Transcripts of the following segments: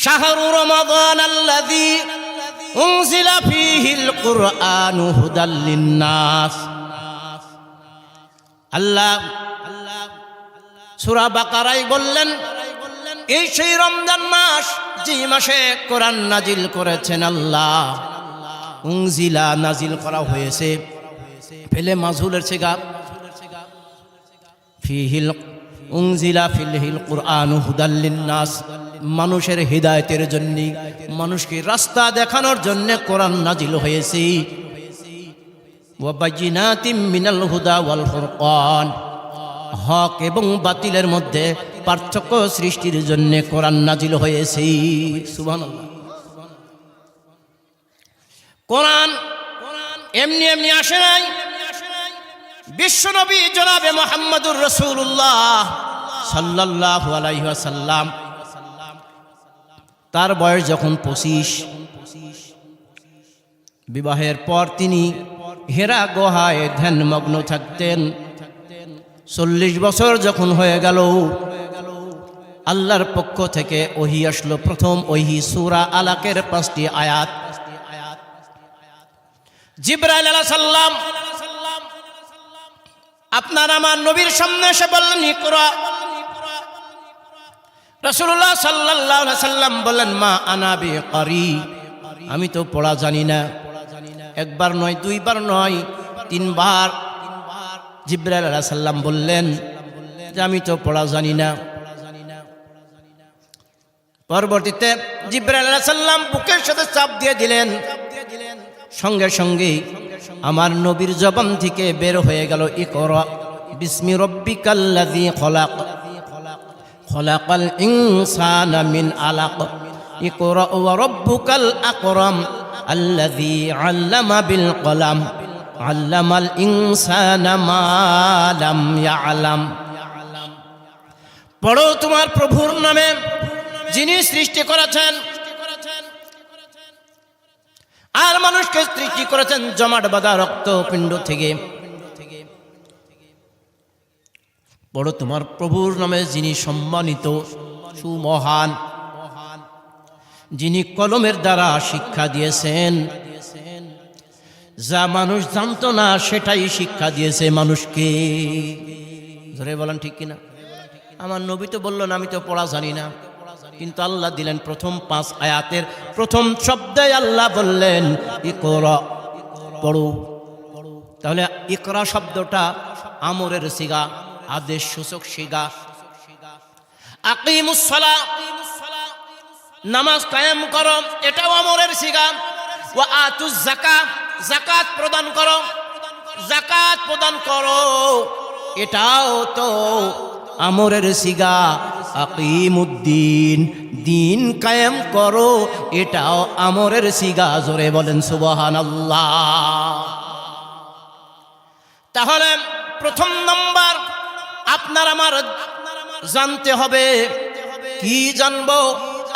شهر رمضان الذي أنزل فيه القرآن هدى للناس আল্লাহ সুরা বাকারাই বললেন এই সেই রমজান মাস যে মাসে কোরআন নাজিল করেছেন আল্লাহ উংজিলা নাজিল করা হয়েছে ফেলে মাজহুলের ছেগা ফিহিল উংজিলা ফিলহিল কোরআন হুদাল্লিন নাস মানুষের হৃদায়তের জন্য, মানুষকে রাস্তা দেখানোর জন্য কোরআন নাজিল হয়েছে। হক এবং বাতিলের মধ্যে পার্থক্য সৃষ্টির জন্য কোরআন নাজিল হয়েছে। কোরআন এমনি এমনি আসে নাই। বিশ্বনবী জনাবে মোহাম্মদুর রসুল্লাহ সাল্লাল্লাহু আলাইহি ওয়াসাল্লাম। তার বয়স যখন পঁচিশ। বিবাহের পর তিনি হেরা গুহায় ধ্যানমগ্ন থাকতেন। চল্লিশ বছর যখন হয়ে গেল, আল্লাহর পক্ষ থেকে ওহি আসলো প্রথম ওহি সুরা আলাকের পাঁচটি আয়াত। জিব্রাইল আপনার আমার নবীর সামনে এসে বললেন, ইকরা। রসুল্লাহ সাল্লাহ সাল্লাম বললেন, মা আনাবি করি। আমি তো পড়া জানি না। একবার নয়, দুইবার নয়, তিনবার। জিব্রাইল আলাহ সাল্লাম বললেন যে, আমি তো পড়া জানি না। পরবর্তীতে জিব্রাইল আলাহ সাল্লাম বুকের সাথে চাপ দিয়ে দিলেন। সঙ্গে সঙ্গে আমার নবীর জবান থেকে বের হয়ে গেল, ইকর বিস্মি রব্বিকাল্লাযী খলাক। খলাকাল ইনসানা মিন আলাক। ইকরা ওয়া রব্বুকাল আকরাম। আল্লাযী আল্লামা বিল কলাম। আল্লামাল ইনসানা মা লাম ইয়ালাম। পড়ো তোমার প্রভুর নামে, যিনি সৃষ্টি করেছেন। আর মানুষকে সৃষ্টি করেছেন জমাট বাঁধা রক্ত পিণ্ড থেকে। বড় তোমার প্রভুর নামে যিনি সম্মানিত, সুমহান, যিনি কলমের দ্বারা শিক্ষা দিয়েছেন। যা মানুষ জানতো না, সেটাই শিক্ষা দিয়েছে মানুষকে। ধরে বলেন ঠিক কিনা? আমার নবী তো বলল না, আমি তো পড়া জানি না। কিন্তু আল্লাহ দিলেন প্রথম পাঁচ আয়াতের প্রথম শব্দে আল্লাহ বললেন, ইকরা তাহলে ইকরা শব্দটা আমরের সিগা। আদেশ, সূচক, শিগা। আকিমুসসালা নামাজ কায়েম করো, এটাও আমরের সিগা ও আতুজ জাকা জাকাত প্রদান করো জাকাত প্রদান করো, এটাও তো আমরের সিগা আকিমুদ্দিন, দিন কায়েম করো, এটাও আমরের সিগা জোরে বলেন সুবহান তাহলে প্রথম নম্বর আপনার আমার জানতে হবে। কি জানব?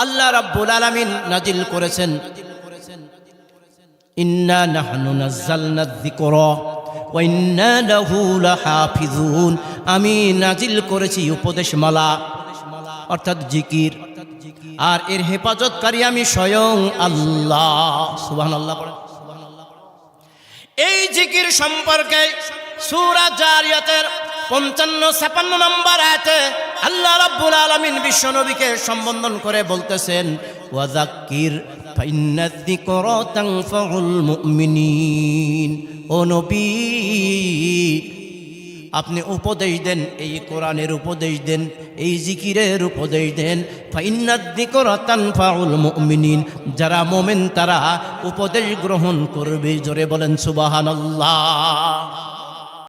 আল্লাহ রাব্বুল আলামিন নাজিল করেছেন। ইন্না নাহনু নাজ্জালনা যিকরা ওয়া ইন্না লাহু লাহাফিজুন আমি নাজিল করেছি উপদেশমালা, অর্থাৎ জিকির। আর এর হেফাজতকারী আমি স্বয়ং আল্লাহ। সুবহানাল্লাহ এই জিকির সম্পর্কে সূরা জারিয়াতের পঞ্চান্ন ছাপান্ন নম্বর আয়াতে আল্লাহ রাব্বুল আলামিন বিশ্বনবীকে সম্বোধন করে বলতেছেন ওয়াজাক্কির আপনি উপদেশ দেন, এই কোরআনের উপদেশ দেন, এই জিকিরের উপদেশ দেন। তানফাউল মুমিনিন, যারা মোমেন তারা উপদেশ গ্রহণ করবে, জোরে বলেন সুবহানাল্লাহ।